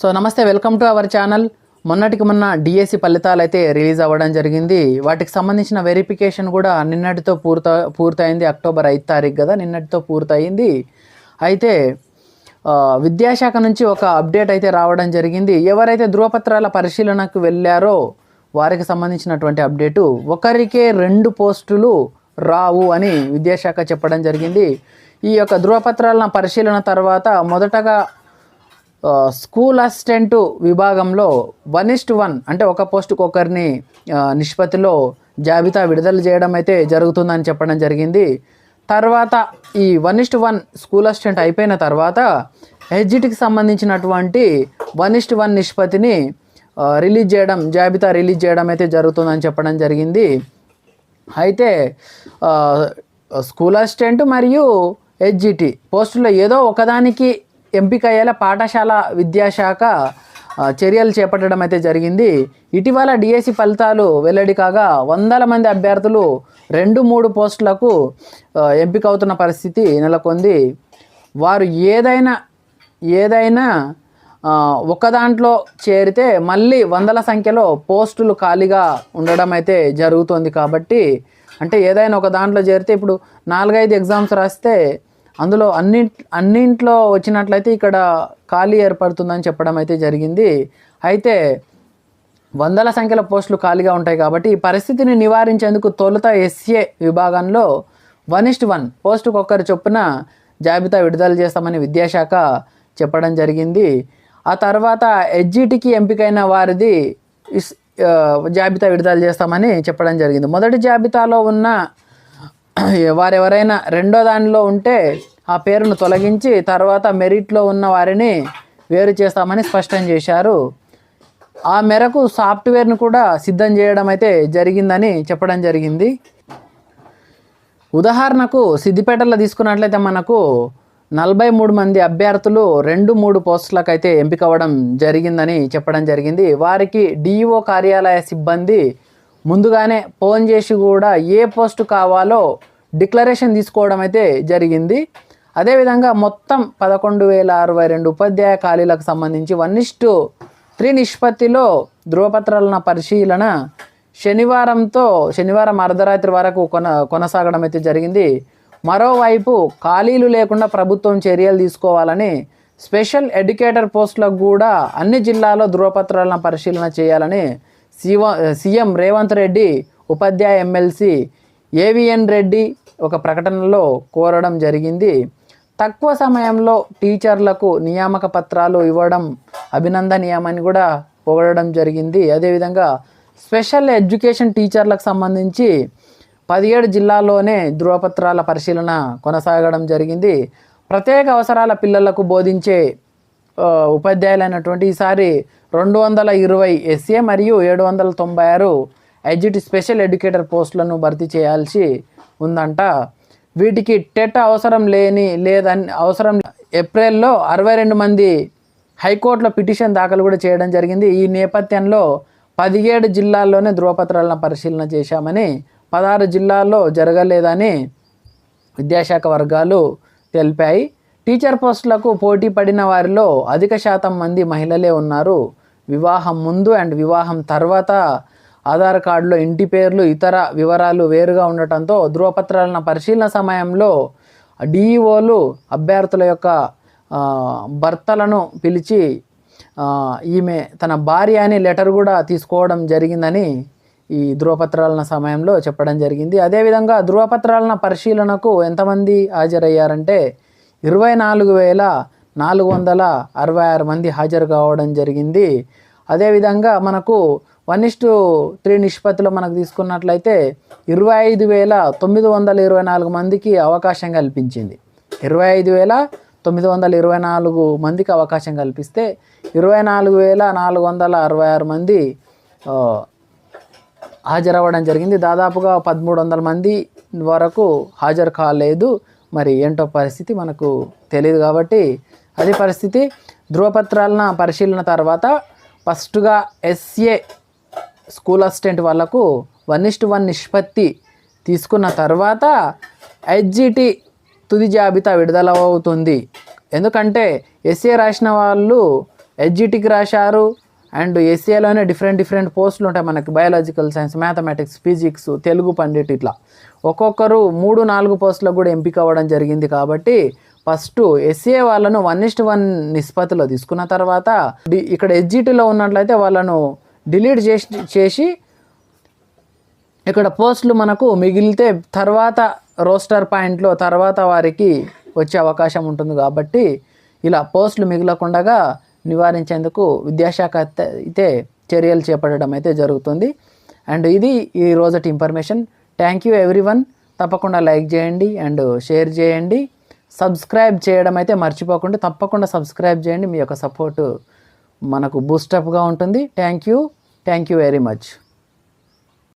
So నమస్తే welcome to our channel. మొన్నటికి మొన్న డిఎస్సి ఫలితాలు అయితే రిలీజ్ అవ్వడం జరిగింది. వాటికి సంబంధించిన వెరిఫికేషన్ కూడా నిన్నటితో పూర్త పూర్తయింది. అక్టోబర్ ఐదు తారీఖు కదా నిన్నటితో పూర్తయింది. అయితే విద్యాశాఖ నుంచి ఒక అప్డేట్ అయితే రావడం జరిగింది. ఎవరైతే ధృవపత్రాల పరిశీలనకు వెళ్ళారో వారికి సంబంధించినటువంటి అప్డేటు. ఒకరికే రెండు పోస్టులు రావు అని విద్యాశాఖ చెప్పడం జరిగింది. ఈ యొక్క ధృవపత్రాల పరిశీలన తర్వాత మొదటగా స్కూల్ అసిస్టెంట్ విభాగంలో వన్ ఇస్ట్ వన్ అంటే ఒక పోస్టుకు ఒకరిని నిష్పత్తిలో జాబితా విడుదల చేయడం అయితే జరుగుతుందని చెప్పడం జరిగింది. తర్వాత ఈ one is to one school assistant అయిపోయిన తర్వాత హెచ్జిటికి సంబంధించినటువంటి వన్ ఇస్ట్ వన్ నిష్పత్తిని రిలీజ్ చేయడం జాబితా రిలీజ్ చేయడం అయితే జరుగుతుందని చెప్పడం జరిగింది. అయితే స్కూల్ అసిస్టెంట్ మరియు హెచ్జిటి పోస్టుల్లో ఏదో ఒకదానికి ఎంపిక అయ్యేలా పాఠశాల విద్యాశాఖ చర్యలు చేపట్టడం అయితే జరిగింది. ఇటీవల డిఎస్సి ఫలితాలు వెల్లడి కాగా వందల మంది అభ్యర్థులు రెండు మూడు పోస్టులకు ఎంపిక అవుతున్న పరిస్థితి నెలకొంది. వారు ఏదైనా ఏదైనా ఒక దాంట్లో చేరితే మళ్ళీ వందల సంఖ్యలో పోస్టులు ఖాళీగా ఉండడం అయితే జరుగుతుంది కాబట్టి అంటే ఏదైనా ఒక దాంట్లో చేరితే ఇప్పుడు నాలుగైదు ఎగ్జామ్స్ రాస్తే అందులో అన్ని అన్నింట్లో వచ్చినట్లయితే ఇక్కడ ఖాళీ ఏర్పడుతుందని చెప్పడం అయితే జరిగింది. అయితే వందల సంఖ్యలో పోస్టులు ఖాళీగా ఉంటాయి కాబట్టి ఈ పరిస్థితిని నివారించేందుకు తొలుత ఎస్ఏ విభాగంలో వన్ ఇస్ట్ వన్ పోస్టుకు ఒక్కరు చొప్పున జాబితా విడుదల చేస్తామని విద్యాశాఖ చెప్పడం జరిగింది. ఆ తర్వాత ఎడ్జిటికి ఎంపికైన వారిది జాబితా విడుదల చేస్తామని చెప్పడం జరిగింది. మొదటి జాబితాలో ఉన్న వారెవరైనా రెండో దానిలో ఉంటే ఆ పేరును తొలగించి తర్వాత మెరిట్లో ఉన్న వారిని వేరు చేస్తామని స్పష్టం చేశారు. ఆ మేరకు సాఫ్ట్వేర్ను కూడా సిద్ధం చేయడం అయితే జరిగిందని చెప్పడం జరిగింది. ఉదాహరణకు సిద్దిపేటలో తీసుకున్నట్లయితే మనకు నలభై మూడు మంది అభ్యర్థులు రెండు మూడు పోస్టులకు అయితే ఎంపిక అవ్వడం జరిగిందని చెప్పడం జరిగింది. వారికి డిఈఓ కార్యాలయ సిబ్బంది ముందుగానే ఫోన్ చేసి కూడా ఏ పోస్టు కావాలో డిక్లరేషన్ తీసుకోవడం అయితే జరిగింది. అదేవిధంగా మొత్తం పదకొండు వేల అరవై రెండు ఉపాధ్యాయ ఖాళీలకు సంబంధించి వన్ ఇస్టు త్రీ నిష్పత్తిలో ధృవపత్రాల పరిశీలన శనివారంతో శనివారం అర్ధరాత్రి వరకు కొన కొనసాగడం అయితే జరిగింది. మరోవైపు ఖాళీలు లేకుండా ప్రభుత్వం చర్యలు తీసుకోవాలని స్పెషల్ ఎడ్యుకేటర్ పోస్టులకు కూడా అన్ని జిల్లాలో ధృవపత్రాలను పరిశీలన చేయాలని సీవ సీఎం రేవంత్ రెడ్డి ఉపాధ్యాయ ఎమ్మెల్సీ ఏవిఎన్ రెడ్డి ఒక ప్రకటనలో కోరడం జరిగింది. తక్కువ సమయంలో టీచర్లకు నియామక పత్రాలు ఇవ్వడం అభినందనీయమని కూడా పొగడడం జరిగింది. అదేవిధంగా స్పెషల్ ఎడ్యుకేషన్ టీచర్లకు సంబంధించి పదిహేడు జిల్లాల్లోనే ధృవపత్రాల పరిశీలన కొనసాగడం జరిగింది. ప్రత్యేక అవసరాల పిల్లలకు బోధించే ఉపాధ్యాయులైనటువంటి ఈసారి రెండు వందల ఇరవై ఎస్ఏ మరియు ఏడు వందల తొంభై ఆరు ఎడ్జిటి స్పెషల్ ఎడ్యుకేటర్ పోస్టులను భర్తీ చేయాల్సి ఉందంట. వీటికి టెట్ అవసరం లేని లేదని అవసరం ఏప్రిల్లో అరవై రెండు మంది హైకోర్టులో పిటిషన్ దాఖలు కూడా చేయడం జరిగింది. ఈ నేపథ్యంలో పదిహేడు జిల్లాల్లోనే ధృవపత్రాలను పరిశీలన చేశామని పదహారు జిల్లాల్లో జరగలేదని విద్యాశాఖ వర్గాలు తెలిపాయి. టీచర్ పోస్టులకు పోటీ పడిన వారిలో అధిక శాతం మంది మహిళలే ఉన్నారు. వివాహం ముందు అండ్ వివాహం తర్వాత ఆధార్ కార్డులో ఇంటి పేర్లు ఇతర వివరాలు వేరుగా ఉండటంతో ధృవపత్రాలను పరిశీలన సమయంలో డిఈఓలు అభ్యర్థుల యొక్క భర్తలను పిలిచి ఈమె తన భార్య అని లెటర్ కూడా తీసుకోవడం జరిగిందని ఈ ధృవపత్రాలన సమయంలో చెప్పడం జరిగింది. అదేవిధంగా ధృవపత్రాలన పరిశీలనకు ఎంతమంది హాజరయ్యారంటే ఇరవై నాలుగు వేల నాలుగు వందల అరవై ఆరు మంది హాజరు కావడం జరిగింది. అదేవిధంగా మనకు వన్ ఇస్టు త్రీ నిష్పత్తిలో మనకు తీసుకున్నట్లయితే ఇరవై ఐదు వేల తొమ్మిది వందల ఇరవై నాలుగు మందికి అవకాశం కల్పించింది. ఇరవై ఐదు వేల తొమ్మిది వందల ఇరవై నాలుగు మందికి అవకాశం కల్పిస్తే ఇరవై నాలుగు వేల నాలుగు వందల అరవై ఆరు మంది హాజరవ్వడం జరిగింది. దాదాపుగా పదమూడు వందల మంది వరకు హాజరు కాలేదు. మరి ఏంటో పరిస్థితి మనకు తెలియదు కాబట్టి అది పరిస్థితి. ధృవపత్రాలను పరిశీలన తర్వాత ఫస్ట్గా ఎస్ఏ స్కూల్ అసిస్టెంట్ వాళ్ళకు వన్ ఇస్ట్ వన్ నిష్పత్తి తీసుకున్న తర్వాత హెచ్జిటి తుది జాబితా విడుదల అవుతుంది ఎందుకంటే ఎస్ఏ రాసిన వాళ్ళు హెచ్జిటికి రాశారు అండ్ ఎస్సీఏలోనే డిఫరెంట్ డిఫరెంట్ పోస్టులు ఉంటాయి మనకి. Biological science mathematics physics Telugu pandit ఇట్లా. ఒక్కొక్కరు మూడు నాలుగు పోస్టులకు కూడా ఎంపిక అవ్వడం జరిగింది కాబట్టి ఫస్ట్ ఎస్ఏ వాళ్ళను వన్ ఇస్ట్ వన్ నిష్పత్తిలో తీసుకున్న తర్వాత డి- ఇక్కడ హెచ్జిటిలో ఉన్నట్లయితే వాళ్ళను డిలీట్ చేసి చేసి ఇక్కడ పోస్టులు మనకు మిగిలితే తర్వాత రోస్టర్ పాయింట్లో తర్వాత వారికి వచ్చే అవకాశం ఉంటుంది కాబట్టి ఇలా పోస్టులు మిగలకుండగా నివారించేందుకు విద్యాశాఖ అయితే- చర్యలు చేపట్టడం అయితే జరుగుతుంది. అండ్ ఇది ఈ రోజటి ఇన్ఫర్మేషన్. థ్యాంక్ యూ ఎవ్రీవన్ తప్పకుండా లైక్ చేయండి అండ్ షేర్ చేయండి. సబ్స్క్రైబ్ చేయడం అయితే మర్చిపోకుండా తప్పకుండా సబ్స్క్రైబ్ చేయండి. మీ యొక్క సపోర్టు మనకు బూస్టప్గా ఉంటుంది. Thank you thank you very much